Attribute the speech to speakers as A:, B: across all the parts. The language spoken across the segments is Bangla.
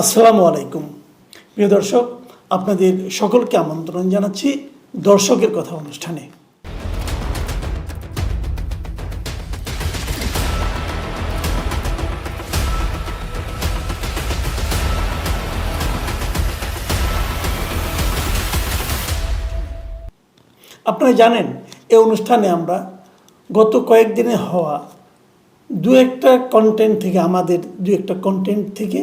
A: আসসালামু আলাইকুম। প্রিয় দর্শক, আপনাদের সকলকে আমন্ত্রণ জানাচ্ছি দর্শকের কথা অনুষ্ঠানে। আপনারা জানেন এই অনুষ্ঠানে আমরা গত কয়েকদিনে হওয়া দু একটা কন্টেন্ট থেকে, আমাদের দু একটা কন্টেন্ট থেকে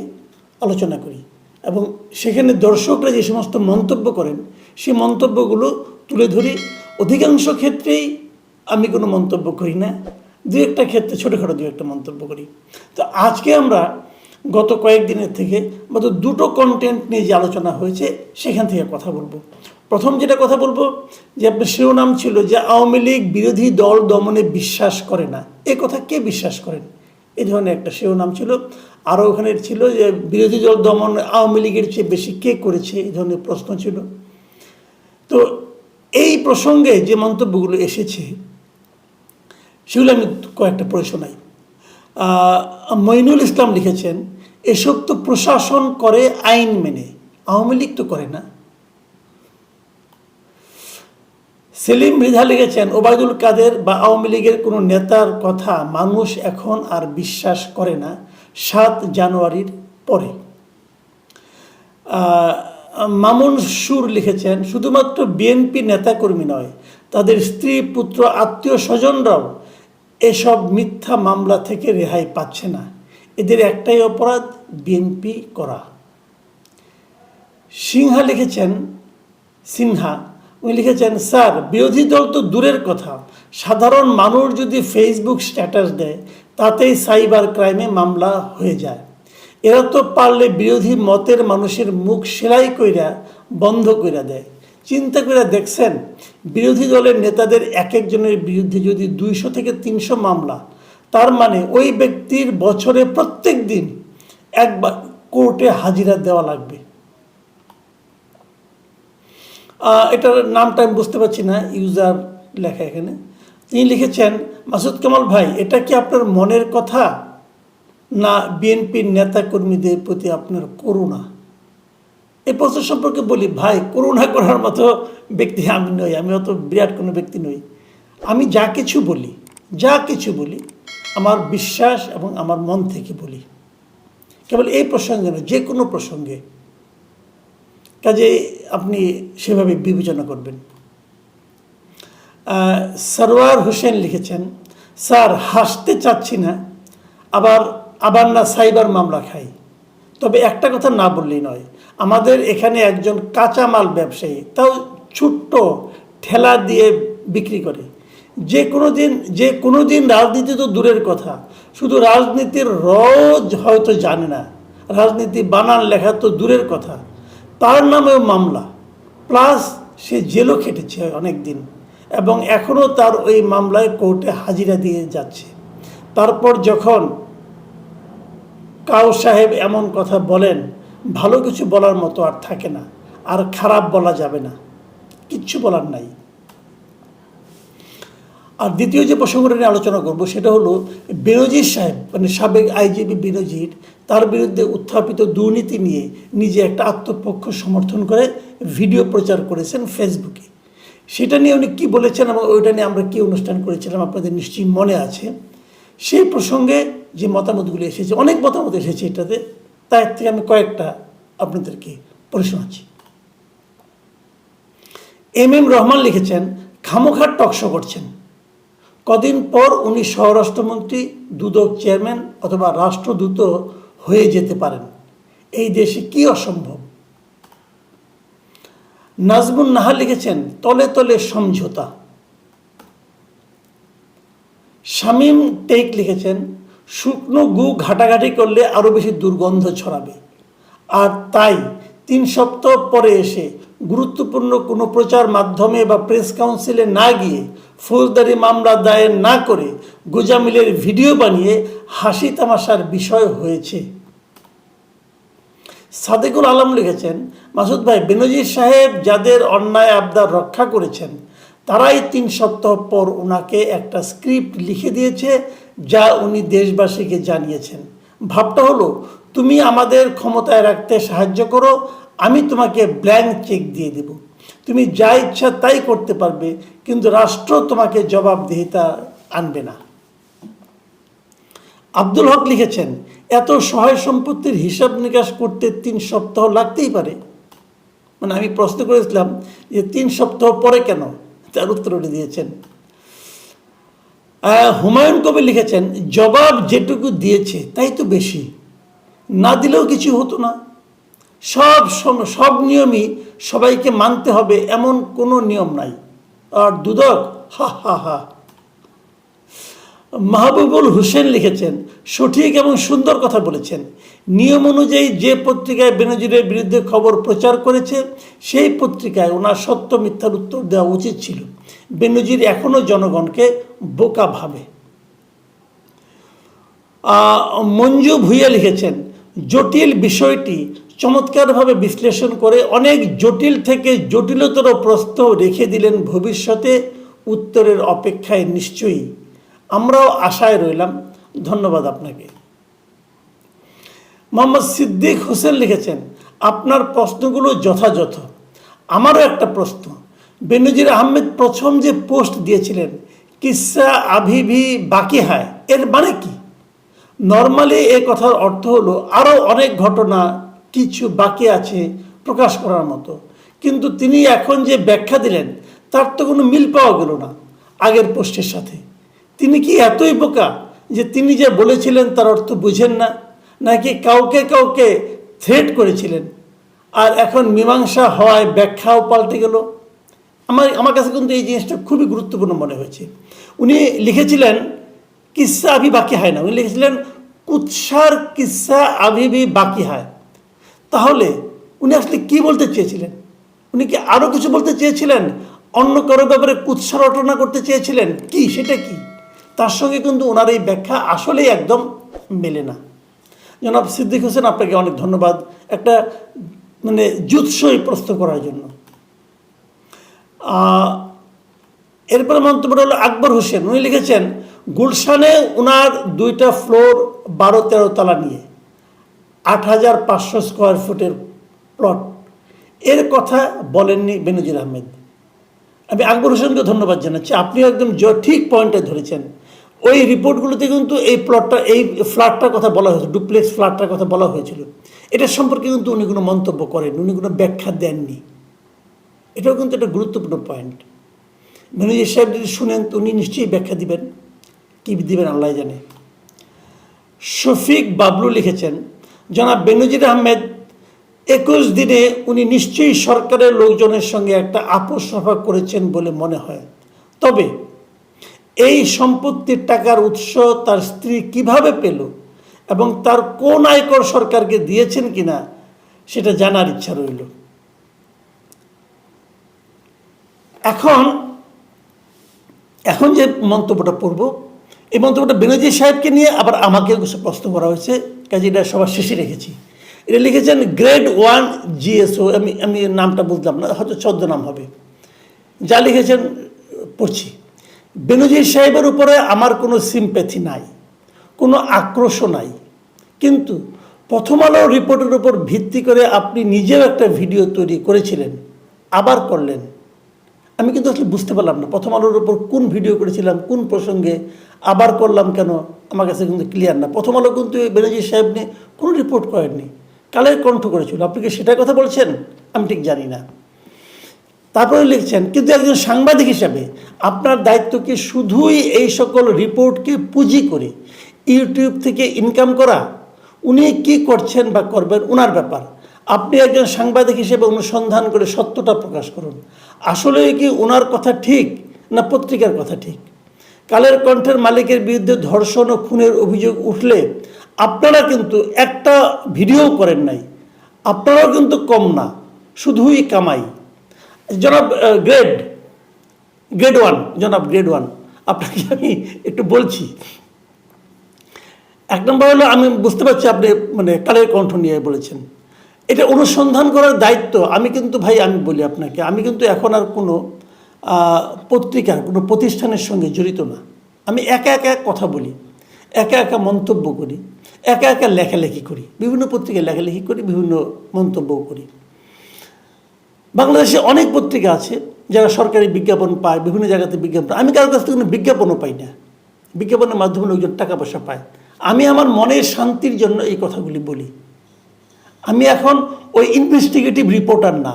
A: আলোচনা করি। এবং সেখানে দর্শকরা যে সমস্ত মন্তব্য করেন, সেই মন্তব্যগুলো তুলে ধরি। অধিকাংশ ক্ষেত্রেই আমি কোনো মন্তব্য করি না। দু একটা ক্ষেত্রে, ছোটোখাটো দু একটা মন্তব্য করি। তো আজকে আমরা গত কয়েকদিনের থেকে মাত্র দুটো কন্টেন্ট নিয়ে যে আলোচনা হয়েছে, সেখান থেকে কথা বলব। প্রথম যেটা কথা বলব, যে আপনার শিরোনাম ছিল যে আওয়ামী লীগ বিরোধী দল দমনে বিশ্বাস করে না। এ কথা কে বিশ্বাস করেন? এই ধরনের একটা শিরোনাম ছিল। আরও ওখানে ছিল যে, বিরোধী দল দমন আওয়ামী লীগের চেয়ে বেশি কে করেছে, এই ধরনের প্রশ্ন ছিল। তো এই প্রসঙ্গে যে মন্তব্যগুলো এসেছে, সেগুলো আমি কয়েকটা পড়ে শোনাই। মইনুল ইসলাম লিখেছেন, এসব তো প্রশাসন করে, আইন মেনে। আওয়ামী লীগ তো করে না। সেলিম মৃধা লিখেছেন, ওবায়দুল কাদের বা আওয়ামী লীগের কোনো নেতার কথা মানুষ এখন আর বিশ্বাস করে না সাত জানুয়ারির পরে। মামুন সুর লিখেছেন, শুধুমাত্র বিএনপি নেতাকর্মী নয়, তাদের স্ত্রী, পুত্র, আত্মীয় স্বজনরাও এসব মিথ্যা মামলা থেকে রেহাই পাচ্ছে না। এদের একটাই অপরাধ, বিএনপি করা। সিংহা লিখেছেন, সিনহা উনি লিখেছেন, স্যার, বিরোধী দল তো দূরের কথা। সাধারণ মানুষ যদি ফেসবুক স্ট্যাটাস দেয়, তাতেই সাইবার ক্রাইমে মামলা হয়ে যায়। এরা তো পারলে বিরোধী মতের মানুষের মুখ সেলাই কইরা বন্ধ কইরা দেয়। চিন্তা করে দেখছেন, বিরোধী দলের নেতাদের এক একজনের বিরুদ্ধে যদি দুইশো থেকে তিনশো মামলা, তার মানে ওই ব্যক্তির বছরে প্রত্যেক দিন একবার কোর্টে হাজিরা দেওয়া লাগবে। এটার নামটা আমি বুঝতে পারছি না ইউজার লেখা এখানে। তিনি লিখেছেন, মাসুদ কামাল ভাই, এটা কি আপনার মনের কথা? না, বিএনপির নেতা কর্মীদের প্রতি আপনার করুণা? এই প্রশ্ন সম্পর্কে বলি, ভাই, করুণা করার মতো ব্যক্তি আমি নই, আমি অত বিরাট কোনো ব্যক্তি নই। আমি যা কিছু বলি, যা কিছু বলি, আমার বিশ্বাস এবং আমার মন থেকে বলি। কেবল এই প্রসঙ্গে নয়, যে কোনো প্রসঙ্গে কাজে আপনি সেভাবে বিবেচনা করবেন। সরওয়ার হোসেন লিখেছেন, স্যার, হাসতে চাচ্ছি না, আবার আবার না সাইবার মামলা খাই। তবে একটা কথা না বললেই নয়, আমাদের এখানে একজন কাঁচামাল ব্যবসায়ী, তাও ছোট্ট ঠেলা দিয়ে বিক্রি করে। যে কোনো দিন যে কোনো দিন রাজনীতি তো দূরের কথা, শুধু রাজনীতির রজ হয়তো জানে না, রাজনীতি বানান লেখা তো দূরের কথা। তার নামেও মামলা। প্লাস সে জেলও খেটেছে অনেক দিন এবং এখনও তার ওই মামলায় কোর্টে হাজিরা দিয়ে যাচ্ছে। তারপর যখন কাউ সাহেব এমন কথা বলেন, ভালো কিছু বলার মতো আর থাকে না, আর খারাপ বলা যাবে না। কিচ্ছু বলার নাই। আর দ্বিতীয় যে প্রসঙ্গটা নিয়ে আলোচনা করব, সেটা হলো বেনজির সাহেব মানে সাবেক আইজিবি বেনজির তার বিরুদ্ধে উত্থাপিত দুর্নীতি নিয়ে নিজে একটা আত্মপক্ষ সমর্থন করে ভিডিও প্রচার করেছেন ফেসবুকে। সেটা নিয়ে উনি কী বলেছেন এবং ওইটা নিয়ে আমরা কী অনুষ্ঠান করেছিলাম আপনাদের নিশ্চয়ই মনে আছে। সেই প্রসঙ্গে যে মতামতগুলি এসেছে, অনেক মতামত এসেছে এটাতে তার থেকে আমি কয়েকটা আপনাদেরকে পড়ে শোনাচ্ছি। এম এম রহমান লিখেছেন খামোখার টকশো করছেন। কদিন পর উনি স্বরাষ্ট্রমন্ত্রী, দুদক চেয়ারম্যান অথবা রাষ্ট্রদূত হয়ে যেতে পারেন। এই দেশে কি অসম্ভব? নাজমুন নাহা লিখেছেন, তলে তলে সমঝোতা। শামীম টেক লিখেছেন, শুকনো গু ঘাটাঘাটি করলে আরও বেশি দুর্গন্ধ ছড়াবে। আর তাই তিন সপ্তাহ পরে এসে গুরুত্বপূর্ণ কোনো প্রচার মাধ্যমে বা প্রেস কাউন্সিলে না গিয়ে ফৌজদারি মামলা দায়ের না করে গোজামিলের ভিডিও বানিয়ে হাসি তামাশার বিষয় হয়েছে। সাদেকুল আলম লিখেছেন, মাসুদ ভাই, বেনজির সাহেব যাদের অন্যায় আবদার রক্ষা করেছেন, তারাই তিন সপ্তাহ পর ওনাকে একটা স্ক্রিপ্ট লিখে দিয়েছে যা উনি দেশবাসীকে জানিয়েছেন। ভাবটা হলো, তুমি আমাদের ক্ষমতায় রাখতে সাহায্য করো আমি তোমাকে ব্ল্যাঙ্ক চেক দিয়ে দেব। তুমি যা ইচ্ছা তাই করতে পারবে, কিন্তু রাষ্ট্র তোমাকে জবাবদিহিতা আনবে না। আব্দুল হক লিখেছেন, এত সহায় সম্পত্তির হিসাব নিকাশ করতে তিন সপ্তাহ লাগতেই পারে। মানে আমি প্রশ্ন করেছিলাম যে তিন সপ্তাহ পরে কেন? তার উত্তর দিয়েছেন। হুমায়ুন কবির লিখেছেন, জবাব যেটুকু দিয়েছে তাই তো বেশি। না দিলেও কিছু হতো না। সব সব নিয়মই সবাইকে মানতে হবে, এমন কোনো নিয়ম নাই। আর দুদক, হা হা হা। মাহবুবুল হোসেন লিখেছেন, সঠিক এবং সুন্দর কথা বলেছেন। নিয়ম অনুযায়ী যে পত্রিকায় বেনজিরের বিরুদ্ধে খবর প্রচার করেছে, সেই পত্রিকায় ওনার সত্য মিথ্যার উত্তর দেওয়া উচিত ছিল। বেনজির এখনও জনগণকে বোকা ভাবে। মঞ্জু ভুইয়া লিখেছেন, জটিল বিষয়টি চমৎকারভাবে বিশ্লেষণ করে অনেক জটিল থেকে জটিলতর প্রশ্ন রেখে দিলেন ভবিষ্যতে উত্তরের অপেক্ষায় নিশ্চয়ই। আমরাও আশায় রইলাম। ধন্যবাদ আপনাকে। মোহাম্মদ সিদ্দিক হোসেন লিখেছেন, আপনার প্রশ্নগুলো যথাযথ। আমারও একটা প্রশ্ন। বেনজির আহমেদ প্রথম যে পোস্ট দিয়েছিলেন, কিসা আভিভি বাকি হায়? এর মানে কি? নর্মালি এ কথার অর্থ হলো, আরও অনেক ঘটনা কিছু বাকি আছে প্রকাশ করার মতো। কিন্তু তিনি এখন যে ব্যাখ্যা দিলেন, তার তো কোনো মিল পাওয়া গেল না আগের পোস্টের সাথে। তিনি কি এতই বোকা যে তিনি যে বলেছিলেন তার অর্থ বুঝেন না, নাকি কাউকে কাউকে থ্রেট করেছিলেন? আর এখন মীমাংসা হওয়ায় ব্যাখ্যাও পাল্টে গেল। আমার আমার কাছে কিন্তু এই জিনিসটা খুবই গুরুত্বপূর্ণ মনে হয়েছে। উনি লিখেছিলেন, কিসা আভি বাকি হয় না। উনি লিখেছিলেন, কুৎসার কিসা আভিবি বাকি হয়। তাহলে উনি আসলে কি বলতে চেয়েছিলেন? উনি কি আরও কিছু বলতে চেয়েছিলেন? অন্য কারও ব্যাপারে কুৎসা রটনা করতে চেয়েছিলেন? কি, সেটা কি? তার সঙ্গে কিন্তু ওনার এই ব্যাখ্যা আসলেই একদম মেলে না। জনাব সিদ্দিক হোসেন, আপনাকে অনেক ধন্যবাদ একটা মানে জুৎসই প্রশ্ন করার জন্য। এরপরে মন্তব্য হলো আকবর হোসেন। উনি লিখেছেন, গুলশানে ওনার দুইটা ফ্লোর বারো তেরো তলা নিয়ে। আট হাজার পাঁচশো স্কোয়ার ফুটের প্লট। এর কথা বলেননি বেনজির আহমেদ। আমি আকবর হোসেনকে ধন্যবাদ জানাচ্ছি। আপনিও একদম ঠিক পয়েন্টে ধরেছেন। ওই রিপোর্টগুলোতে কিন্তু এই প্লটটা, এই ফ্ল্যাটটার কথা বলা হয়েছে, ডুপ্লেক্স ফ্ল্যাটটার কথা বলা হয়েছিল। এটা সম্পর্কে কিন্তু উনি কোনো মন্তব্য করেন উনি কোনো ব্যাখ্যা দেননি। এটাও কিন্তু একটা গুরুত্বপূর্ণ পয়েন্ট। ম্যানেজার সাহেব যদি শুনেন তো উনি নিশ্চয়ই ব্যাখ্যা দিবেন। কী দিবেন আল্লাহ জানে। শফিক বাবলু লিখেছেন জনাব বেনজির আহমেদ, একুশ দিনে উনি নিশ্চয়ই সরকারের লোকজনের সঙ্গে একটা আপোষ সভা করেছেন বলে মনে হয়। তবে এই সম্পত্তির টাকার উৎস তার স্ত্রী কীভাবে পেল এবং তার কোন আয়কর সরকারকে দিয়েছেন কিনা, সেটা জানার ইচ্ছা রইল। এখন এখন যে মন্তব্যটা পড়ব এই মন্তব্যটা বেনজির সাহেবকে নিয়ে আবার আমাকেও কিছু প্রশ্ন করা হয়েছে, কাজে এটা সবার শেষে রেখেছি। এটা লিখেছেন গ্রেড ওয়ান জিএসও, আমি আমি নামটা বুঝলাম না, হয়তো ছদ্ম নাম হবে। যা লিখেছেন, পড়ছি। বেনজির সাহেবের উপরে আমার কোনো সিম্প্যাথি নাই, কোনো আক্রোশ নাই। কিন্তু প্রথম আলো রিপোর্টের উপর ভিত্তি করে আপনি নিজেও একটা ভিডিও তৈরি করেছিলেন, আবার করলেন। আমি কিন্তু আসলে বুঝতে পারলাম না। প্রথম আলোর উপর কোন ভিডিও করেছিলাম, কোন প্রসঙ্গে, আবার করলাম কেন, আমার কাছে কিন্তু ক্লিয়ার না। প্রথম আলো কিন্তু বেনজির সাহেব নিয়ে কোনো রিপোর্ট করেননি। কালের কণ্ঠ করেছিল। আপনি কি সেটার কথা বলছেন? আমি ঠিক জানি না। তারপরে লিখছেন, কিন্তু একজন সাংবাদিক হিসাবে আপনার দায়িত্ব কি শুধুই এই সকল রিপোর্টকে পুঁজি করে ইউটিউব থেকে ইনকাম করা? উনি কি করছেন বা করবেন ওনার ব্যাপার। আপনি একজন সাংবাদিক হিসেবে অনুসন্ধান করে সত্যটা প্রকাশ করুন। আসলে কি ওনার কথা ঠিক না পত্রিকার কথা ঠিক? কালের কণ্ঠের মালিকের বিরুদ্ধে ধর্ষণ ও খুনের অভিযোগ উঠলে আপনারা কিন্তু একটা ভিডিও করেন নাই। আপনারাও কিন্তু কম না, শুধুই কামাই। জনাব গ্রেড গ্রেড ওয়ান জনাব গ্রেড ওয়ান আপনাকে আমি একটু বলছি। এক নম্বর হলো আমি বুঝতে পারছি আপনি মানে কালের কণ্ঠ নিয়ে বলেছেন। এটা অনুসন্ধান করার দায়িত্ব। আমি কিন্তু ভাই, আমি বলি আপনাকে, আমি কিন্তু এখন আর কোনো পত্রিকার, কোনো প্রতিষ্ঠানের সঙ্গে জড়িত না। আমি একা একা কথা বলি, একা একা মন্তব্য করি, একা একা লেখালেখি করি, বিভিন্ন পত্রিকায় লেখালেখি করি, বিভিন্ন মন্তব্যও করি। বাংলাদেশে অনেক পত্রিকা আছে, যারা সরকারি বিজ্ঞাপন পায়, বিভিন্ন জায়গাতে বিজ্ঞাপন আমি কারোর কাছ থেকে কোনো বিজ্ঞাপনও পাই না। বিজ্ঞাপনের মাধ্যমে লোকজন টাকা পয়সা পায়। আমি আমার মনের শান্তির জন্য এই কথাগুলি বলি। আমি এখন ওই ইনভেস্টিগেটিভ রিপোর্টার না।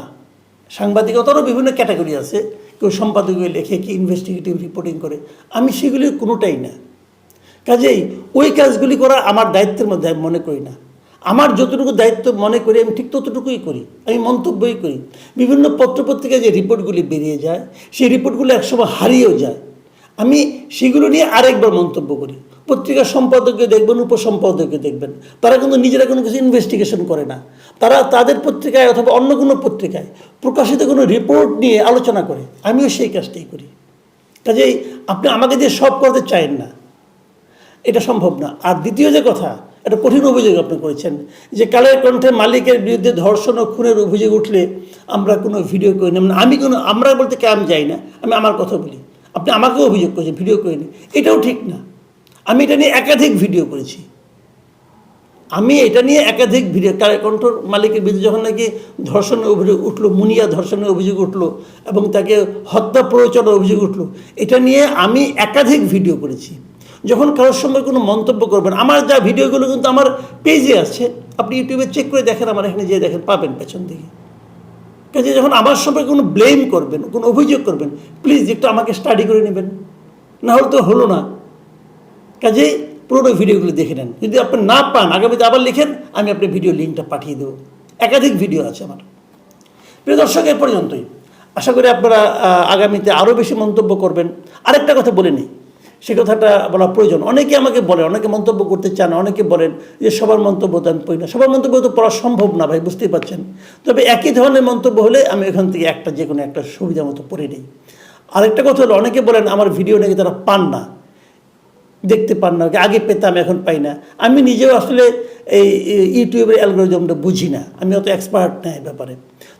A: সাংবাদিকতারও বিভিন্ন ক্যাটাগরি আছে। কেউ সম্পাদকীয় লেখে কি ইনভেস্টিগেটিভ রিপোর্টিং করে। আমি সেগুলির কোনোটাই না। কাজেই ওই কাজগুলি করা আমার দায়িত্বের মধ্যে আমি মনে করি না। আমার যতটুকু দায়িত্ব মনে করি, আমি ঠিক ততটুকুই করি। আমি মন্তব্যই করি। বিভিন্ন পত্রপত্রিকায় যে রিপোর্টগুলি বেরিয়ে যায়, সেই রিপোর্টগুলো একসময় হারিয়েও যায়। আমি সেগুলো নিয়ে আরেকবার মন্তব্য করি। পত্রিকার সম্পাদককে দেখবেন, উপসম্পাদককে দেখবেন। তারা কিন্তু নিজেরা কোনো কিছু ইনভেস্টিগেশন করে না। তারা তাদের পত্রিকায় অথবা অন্য কোনো পত্রিকায় প্রকাশিত কোনো রিপোর্ট নিয়ে আলোচনা করে। আমিও সেই কাজটাই করি। কাজেই আপনি আমাকে দিয়ে সব করতে চাইেন না, এটা সম্ভব না। আর দ্বিতীয় যে কথা এটা কঠিন অভিযোগ আপনি করেছেন যে কালের কণ্ঠের মালিকের বিরুদ্ধে ধর্ষণ ও খুনের অভিযোগ উঠলে আমরা কোনো ভিডিও করি না। মানে আমি কোনো, আমরা বলতে কে আমি যাই না, আমি আমার কথা বলি। আপনি আমাকেও অভিযোগ করেছেন ভিডিও করিনি। এটাও ঠিক না। আমি এটা নিয়ে একাধিক ভিডিও করেছি। আমি এটা নিয়ে একাধিক ভিডিও কালের কণ্ঠর মালিকের বিরুদ্ধে যখন নাকি ধর্ষণের অভিযোগ উঠল, মুনিয়া ধর্ষণের অভিযোগ উঠল এবং তাকে হত্যা প্ররোচনার অভিযোগ উঠল, এটা নিয়ে আমি একাধিক ভিডিও করেছি। যখন কারোর সঙ্গে কোনো মন্তব্য করবেন, আমার যা ভিডিওগুলো কিন্তু আমার পেজে আছে। আপনি ইউটিউবে চেক করে দেখেন, আমার এখানে যেয়ে দেখেন, পাবেন পেছন দিকে। কাজে যখন আমার সম্পর্কে কোনো ব্লেম করবেন, কোনো অভিযোগ করবেন প্লিজ একটু আমাকে স্টাডি করে নেবেন। না হলে তো হলো না। কাজেই পুরোনো ভিডিওগুলো দেখে নেন। যদি আপনি না পান, আগামীতে আবার লিখেন, আমি আপনার ভিডিও লিঙ্কটা পাঠিয়ে দেবো। একাধিক ভিডিও আছে আমার। প্রিয় দর্শক, এ পর্যন্তই। আশা করি আপনারা আগামীতে আরও বেশি মন্তব্য করবেন। আরেকটা কথা বলে নিই। সে কথাটা বলা প্রয়োজন। অনেকে আমাকে বলে, অনেকে মন্তব্য করতে চান, অনেকে বলেন যে সবার মন্তব্য তো আমি পড়ি না। সবার মন্তব্য তো পড়া সম্ভব না, ভাই, বুঝতেই পারছেন? তবে একই ধরনের মন্তব্য হলে আমি এখান থেকে একটা যে কোনো একটা সুবিধা মতো পড়ে নিই। আরেকটা কথা হলো, অনেকে বলেন, আমার ভিডিও নাকি তারা পান না। দেখতে পান না আগে পেতাম, এখন পাই না। আমি নিজেও আসলে এই ইউটিউবের অ্যালগোরিজমটা বুঝি না, আমি অত এক্সপার্ট না এই ব্যাপারে।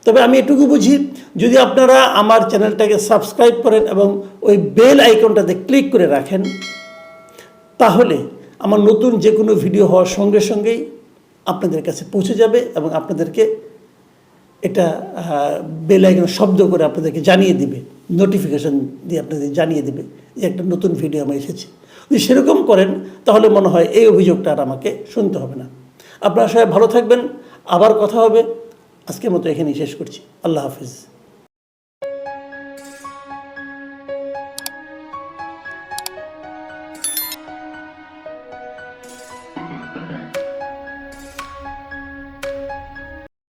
A: তবে আমি এটুকু বুঝি, যদি আপনারা আমার চ্যানেলটাকে সাবস্ক্রাইব করেন এবং ওই বেল আইকনটাতে ক্লিক করে রাখেন, তাহলে আমার নতুন যে কোনো ভিডিও হওয়ার সঙ্গে সঙ্গেই আপনাদের কাছে পৌঁছে যাবে এবং আপনাদেরকে এটা বেল আইকন শব্দ করে আপনাদেরকে জানিয়ে দিবে নোটিফিকেশন দিয়ে আপনাদের জানিয়ে দিবে। যে একটা নতুন ভিডিও আমি এসেছি। যদি সেরকম করেন, তাহলে মনে হয় এই অভিযোগটা আর আমাকে শুনতে হবে না। আপনারা সবাই ভালো থাকবেন, আবার কথা হবে। আজকের মতো এখানেই শেষ করছি। আল্লাহ হাফিজ।